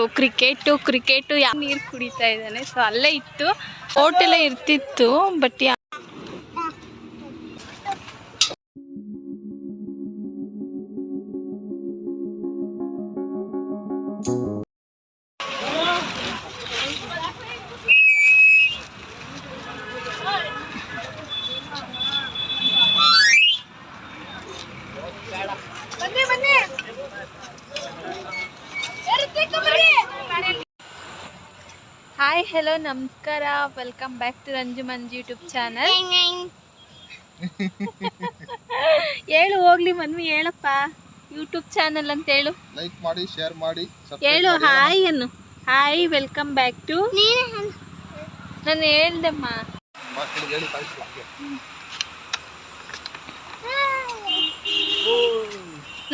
ಇವರು cricket cricket ಯಾವ ನೀರು ಕುಡಿತಾ ಇದ್ದಾನೆ? ಸೊ ಅಲ್ಲೇ ಇತ್ತು. ಹೋಟೆಲ್ ಇರ್ತಿತ್ತು ಬಟ್ ಯಾ ಹೆಲೋ ನಮಸ್ಕಾರ welcome back to Ranju Manju YouTube channel ಹೇಳು ಹೋಗ್ಲಿ ಮನ್ವಿ ಹೇಳಪ್ಪ. ಯೂಟ್ಯೂಬ್ ಚಾನಲ್ ಅಂತ ಹೇಳು. ಲೈಕ್ ಮಾಡಿ ಶೇರ್ ಮಾಡಿ ಹೇಳು ಹಾಯ್ ಅನ್ನು. ಹಾಯ್ ವೆಲ್ಕಮ್ ಬ್ಯಾಕ್ ಟು ನಾನು ಹೇಳ್ದಮ್ಮ.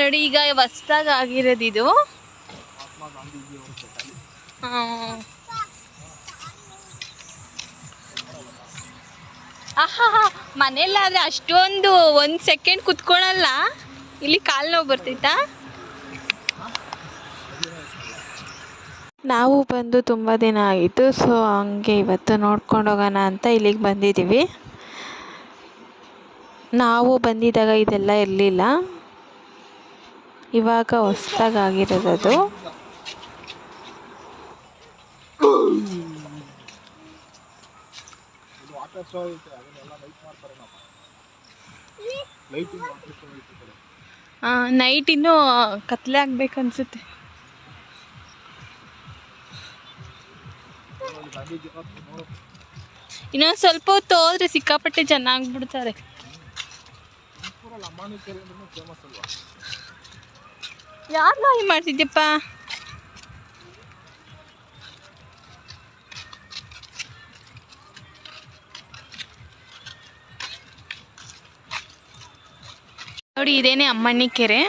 ನೋಡಿ ಈಗ ಹೊಸ್ದಾಗಿ ಆಗಿರೋದು ಮನೇಲಾದ್ರೆ ಅಷ್ಟೊಂದು ಒಂದು ಸೆಕೆಂಡ್ ಕುತ್ಕೊಳಲ್ಲ? ಇಲ್ಲಿ ಕಾಲು ನೋವು ಬರ್ತೈತಾ ನಾವು ಬಂದು ತುಂಬ ದಿನ ಆಯಿತು ಸೊ ಹಂಗೆ ಇವತ್ತು ನೋಡ್ಕೊಂಡು ಹೋಗೋಣ ಅಂತ ಇಲ್ಲಿಗೆ ಬಂದಿದ್ದೀವಿ. ನಾವು ಬಂದಿದ್ದಾಗ ಇದೆಲ್ಲ ಇರಲಿಲ್ಲ. ಇವಾಗ ಹೊಸ್ದಾಗಿ ಐತೆ ಅದನ್ನೆಲ್ಲ ಲೈಟ್ ಮಾಡ್ತಾರೆ ಲೈಟಿಂಗ್ ಐತೆ ಕಡೆ. ನೈಟ್ ಇನ್ನೂ ಕತ್ಲೆ ಆಗ್ಬೇಕು ಅನ್ಸುತ್ತೆ. ಇನ್ನೊಂದು ಸ್ವಲ್ಪ ಹೊತ್ತು ಹೋದ್ರೆ ಸಿಕ್ಕಾಪಟ್ಟೆ ಜನ ಆಗ್ಬಿಡ್ತಾರೆ. ಯಾರು ಗಾಳಿ ಮಾಡ್ತಿದ್ಯಪ್ಪ? ನೋಡಿ ಇದೇನೆ ಅಮ್ಮಣ್ಣಿ ಕೆರೆ.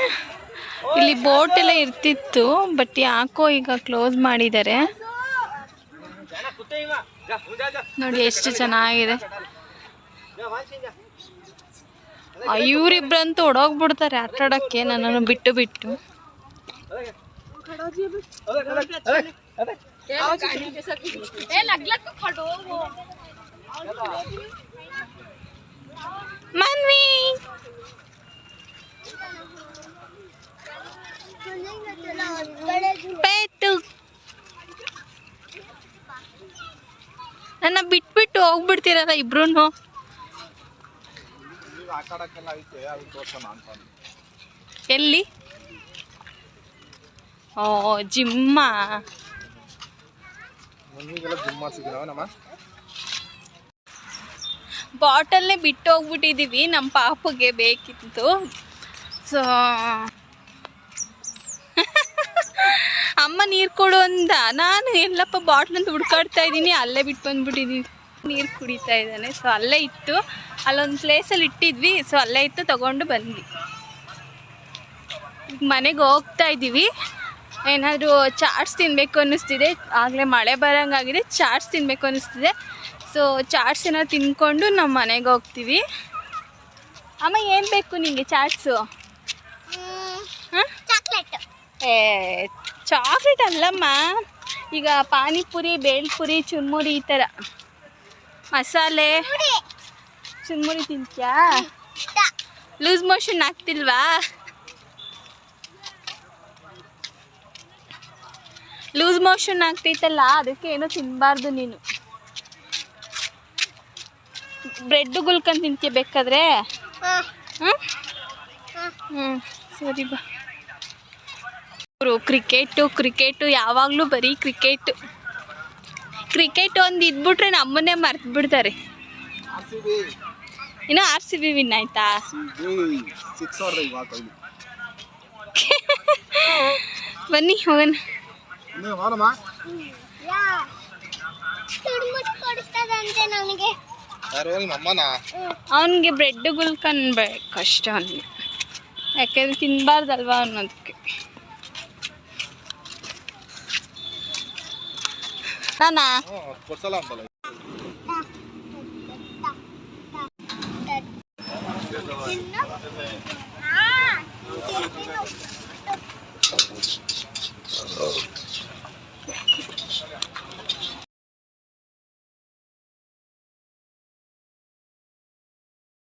ಇಲ್ಲಿ ಬೋಟ್ ಎಲ್ಲ ಇರ್ತಿತ್ತು ಬಟ್ ಯಾಕೋ ಈಗ ಕ್ಲೋಸ್ ಮಾಡಿದ್ದಾರೆ. ನೋಡಿ ಎಷ್ಟು ಚೆನ್ನಾಗಿದೆ. ಇವರಿಬ್ರಂತೂ ಒಡೋಗ್ಬಿಡ್ತಾರೆ ಆಟ ಆಡೋಕ್ಕೆ ನನ್ನನ್ನು ಬಿಟ್ಟು ಬಿಟ್ಟು. ಮನ್ವಿ! ಪೇತು ನನ್ನ ಬಿಟ್ಬಿಟ್ಟು ಹೋಗ್ಬಿಡ್ತೀರಲ್ಲ ಇಬ್ರು. ಎಲ್ಲಿ? ಓ ಜಿಮ್ಮ? ಬಾಟಲ್ನೇ ಬಿಟ್ಟು ಹೋಗ್ಬಿಟ್ಟಿದೀವಿ ನಮ್ಮ ಪಾಪಗೆ ಬೇಕಿತ್ತು. ಸೊ ಅಮ್ಮ ನೀರು ಕೊಡು ಅಂದ. ನಾನು ಎಲ್ಲಪ್ಪ ಬಾಟ್ಲ್ ಅಂತ ಹುಡ್ಕಾಡ್ತಾ ಇದ್ದೀನಿ. ಅಲ್ಲೇ ಬಿಟ್ಟು ಬಂದ್ಬಿಟ್ಟಿದ್ದೀನಿ ನೀರು ಕುಡಿತಾ ಇದ್ದಾನೆ. ಸೊ ಅಲ್ಲೇ ಇತ್ತು. ಅಲ್ಲೊಂದು ಪ್ಲೇಸಲ್ಲಿ ಇಟ್ಟಿದ್ವಿ. ಸೊ ಅಲ್ಲೇ ಇತ್ತು. ತಗೊಂಡು ಬಂದ್ವಿ. ಈಗ ಮನೆಗೆ ಹೋಗ್ತಾ ಇದ್ದೀವಿ. ಏನಾದರೂ ಚಾಟ್ಸ್ ತಿನ್ನಬೇಕು ಅನ್ನಿಸ್ತಿದೆ. ಆಗಲೇ ಮಳೆ ಬರೋಂಗಾಗಿದೆ. ಚಾಟ್ಸ್ ತಿನ್ನಬೇಕು ಅನ್ನಿಸ್ತಿದೆ. ಸೊ ಚಾಟ್ಸ್ ಏನಾದ್ರು ತಿನ್ಕೊಂಡು ನಮ್ಮ ಮನೆಗೆ ಹೋಗ್ತೀವಿ. ಅಮ್ಮ, ಏನು ಬೇಕು ನಿಮಗೆ ಚಾಟ್ಸು? ಏ ಚಾಕ್ಲೇಟ್ ಅಲ್ಲಮ್ಮ. ಈಗ ಪಾನಿಪುರಿ ಬೇಲ್ಪುರಿ ಚುರ್ಮುರಿ ಈ ಥರ ಮಸಾಲೆ. ಚುರ್ಮುರಿ. ತಿಂತ್ಯಾ? ಲೂಸ್ ಮೋಷನ್ ಆಗ್ತಿಲ್ವಾ ಲೂಸ್ ಮೋಷನ್ ಆಗ್ತೈತಲ್ಲ ಅದಕ್ಕೆ ಏನೋ ತಿನ್ನಬಾರ್ದು ನೀನು. ಬ್ರೆಡ್ ಗುಲ್ಕನ್ ತಿಂತೀಯ ಬೇಕಾದ್ರೆ? ಹ್ಞೂ ಸರಿ ಬಾ. ಅವರು ಕ್ರಿಕೆಟು ಕ್ರಿಕೆಟು, ಯಾವಾಗಲೂ ಬರೀ ಕ್ರಿಕೆಟು. ಕ್ರಿಕೆಟ್ ಒಂದು ಇದ್ಬಿಟ್ರೆ ನಮ್ಮನ್ನೇ ಮರ್ತು ಬಿಡ್ತಾರೆ ಇನ್ನು ಆರ್ ಸಿ ಬಿ ವಿನ್ ಆಯ್ತಾ? ಬನ್ನಿ, ಹೋಗೋಣ. ಅವನಿಗೆ ಬ್ರೆಡ್ ಗುಲ್ಕನ್ಬೇಕು ಅಷ್ಟೇ ಅವನಿಗೆ. ಯಾಕೆಂದ್ರೆ ತಿನ್ನಬಾರ್ದಲ್ವಾ ಅನ್ನೋದಕ್ಕೆ. 妈妈。